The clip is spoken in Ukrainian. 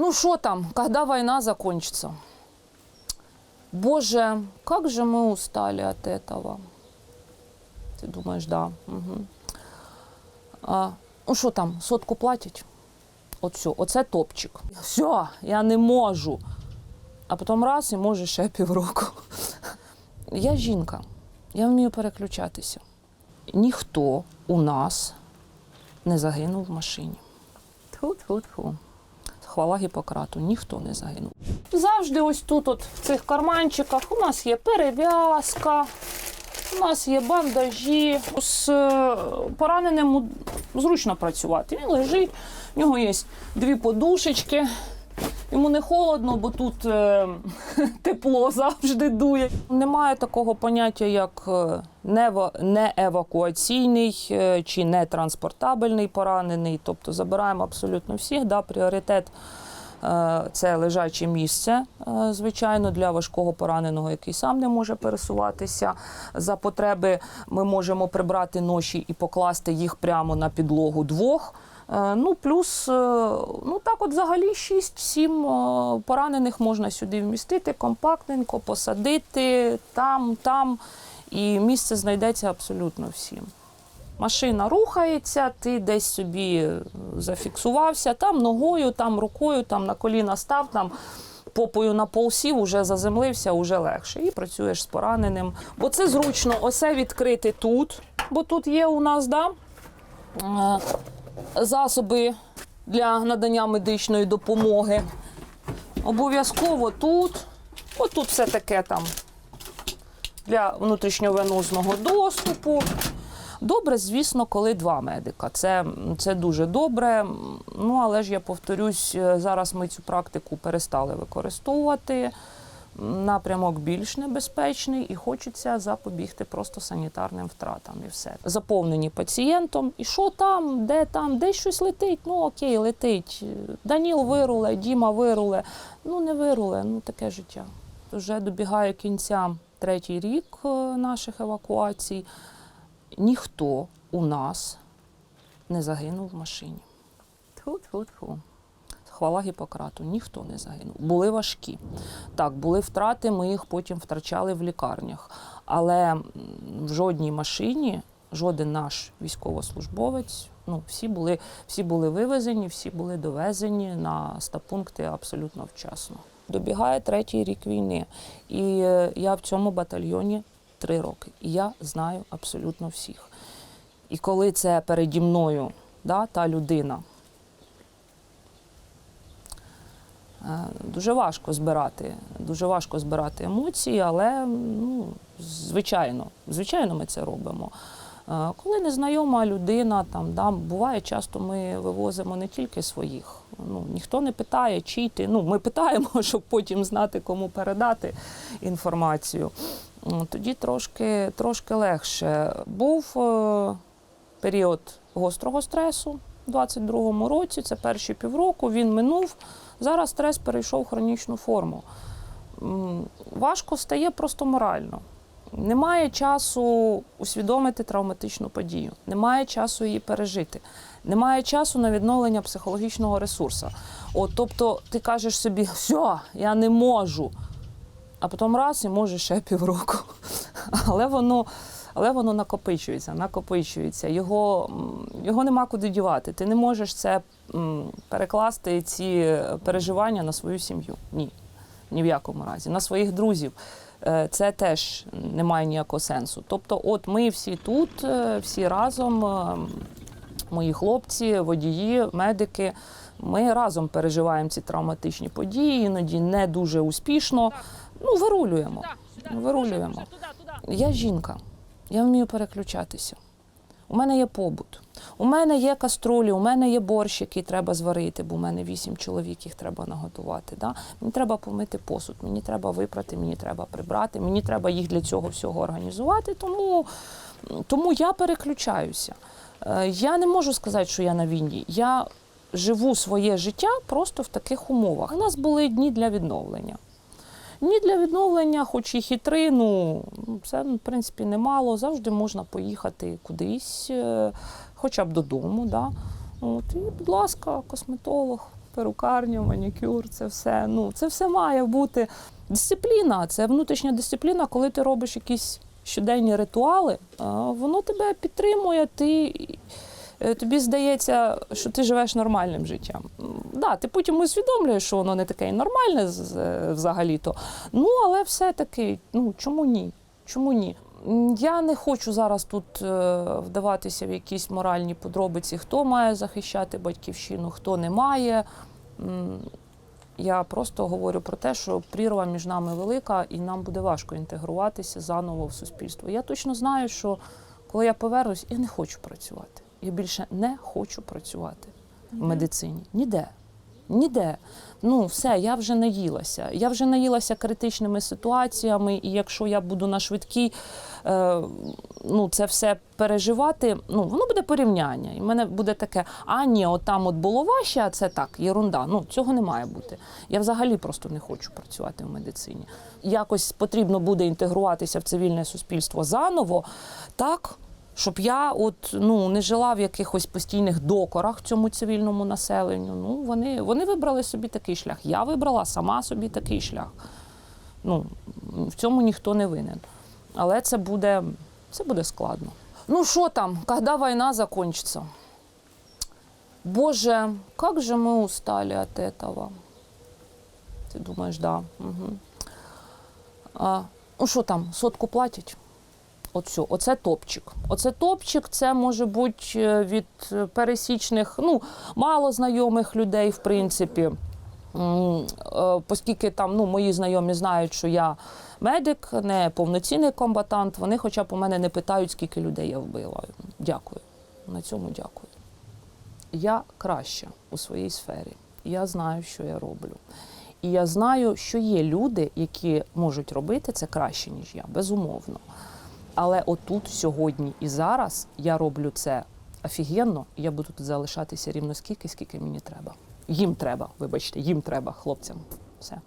Ну что там, когда война закончится? Боже, как же мы устали от этого. Ты думаешь, да. Угу. А, ну що там, сотку платять? От все, оце топчик. Все, я не можу. А потім раз і може ще півроку. Я жінка, я вмію переключатися. Ніхто у нас не загинув в машині. Тьфу-тьфу-тьфу. Хвала Гіппократу, ніхто не загинув. Завжди ось тут, от в цих карманчиках, у нас є перев'язка, у нас є бандажі. З е, пораненим зручно працювати. Він лежить, в нього є дві подушечки. Йому не холодно, бо тут е, тепло завжди дує. Немає такого поняття, як е, неевакуаційний е, чи нетранспортабельний поранений. Тобто забираємо абсолютно всіх. Да, пріоритет е, це лежаче місце, е, звичайно, для важкого пораненого, який сам не може пересуватися. За потреби ми можемо прибрати ноші і покласти їх прямо на підлогу двох. Е, Ну, плюс, е, ну так, от взагалі 6-7 е, поранених можна сюди вмістити, компактненько, посадити там, там, і місце знайдеться абсолютно всім. Машина рухається, ти десь собі зафіксувався, там ногою, там рукою, там на коліна став, там попою на пол сів, уже заземлився, уже легше. І працюєш з пораненим. Бо це зручно, оце відкрити тут, бо тут є у нас, да, засоби для надання медичної допомоги. Обов'язково тут. Отут все таке там для внутрішньовенозного доступу. Добре, звісно, коли два медика. Це, це дуже добре. Ну, але ж я повторюсь, е, зараз ми цю практику перестали використовувати. Напрямок більш небезпечний і хочеться запобігти просто санітарним втратам і все. Заповнені пацієнтом. І що там, де там, де щось летить? Ну окей, летить. Даніл вируле, Діма вируле. Ну не вируле, ну таке життя. Вже добігає кінця третій рік е, наших евакуацій. Ніхто у нас не загинув в машині. Тьфу-тьфу-тьфу. Хвала Гіппократу, ніхто не загинув. Були важкі. Так, були втрати, ми їх потім втрачали в лікарнях. Але в жодній машині, жоден наш військовослужбовець, ну, всі були, всі були вивезені, всі були довезені на стапункти абсолютно вчасно. Добігає третій рік війни. І е, я в цьому батальйоні три роки. І я знаю абсолютно всіх. І коли це переді мною да, та людина, Е, Дуже важко збирати, дуже важко збирати емоції, але ну, звичайно, звичайно, ми це робимо. Е, Коли незнайома людина, там да, буває часто ми вивозимо не тільки своїх. Ну, ніхто не питає, чий ти. Ну, ми питаємо, щоб потім знати, кому передати інформацію. Тоді трошки, трошки легше. Був е, період гострого стресу у 22-му році, це перші півроку, він минув. Зараз стрес перейшов в хронічну форму. Важко стає просто морально. Немає часу усвідомити травматичну подію, немає часу її пережити, немає часу на відновлення психологічного ресурсу. От, тобто ти кажеш собі, все, я не можу, а потім раз і може ще півроку. Але воно, але воно накопичується, накопичується. Його, його нема куди дівати. Ти не можеш це перекласти ці переживання на свою сім'ю. Ні. Ні в якому разі. На своїх друзів. Е, Це теж не має ніякого сенсу. Тобто, от ми всі тут, е, всі разом, е, мої хлопці, водії, медики. Ми разом переживаємо ці травматичні події, іноді не дуже успішно. Ну, вирулюємо. Вирулюємо. Я жінка, я вмію переключатися. У мене є побут. У мене є каструлі, у мене є борщ, який треба зварити, бо у мене вісім чоловік, їх треба наготувати. Да? Мені треба помити посуд, мені треба випрати, мені треба прибрати, мені треба їх для цього всього організувати. Тому, тому я переключаюся. Е, Я не можу сказати, що я на війні. Я живу своє життя просто в таких умовах. У нас були дні для відновлення. Дні для відновлення, хоч і хитри, ну це в принципі немало. Завжди можна поїхати кудись, е, хоча б додому. Да? От, і, будь ласка, косметолог, перукарня, манікюр, це все. Ну, це все має бути. Дисципліна, це внутрішня дисципліна, коли ти робиш якісь щоденні ритуали, воно тебе підтримує, ти, тобі здається, що ти живеш нормальним життям. Да, ти потім усвідомлюєш, що воно не таке нормальне е, взагалі-то. Ну, але все-таки, ну чому ні? Чому ні? Я не хочу зараз тут е, вдаватися в якісь моральні подробиці, хто має захищати батьківщину, хто не має. Я просто говорю про те, що прірва між нами велика, і нам буде важко інтегруватися заново в суспільство. Я точно знаю, що коли я повернусь, я не хочу працювати. Я більше не хочу працювати в медицині. Ніде. Ніде. Ну, все, я вже наїлася. Я вже наїлася критичними ситуаціями, і якщо я буду на швидкій е, ну, це все переживати, ну, воно буде порівняння. І в мене буде таке, а ні, от там от було важче, а це так, єрунда. Ну, цього не має бути. Я взагалі просто не хочу працювати в медицині. Якось потрібно буде інтегруватися в цивільне суспільство заново, так щоб я от ну не жила в якихось постійних докорах цьому цивільному населенню. Ну вони, вони вибрали собі такий шлях. Я вибрала сама собі такий шлях. Ну в цьому ніхто не винен. Але це буде, це буде складно. Ну що там, коли війна закінчиться? Боже, как же мы устали от этого. Ти думаєш, да. Угу. А, ну що там, сотку платять? Оцю, оце топчик. Оце топчик, це може бути е, від е, пересічних, ну, мало знайомих людей, в принципі. Е, Оскільки там ну, мої знайомі знають, що я медик, не повноцінний комбатант, вони хоча б у мене не питають, скільки людей я вбила. Дякую. На цьому дякую. Я краща у своїй сфері. Я знаю, що я роблю. І я знаю, що є люди, які можуть робити це краще, ніж я, безумовно. Але отут, сьогодні і зараз я роблю це офігенно, і я буду тут залишатися рівно скільки, скільки мені треба. Їм треба, вибачте, їм треба, хлопцям. Все.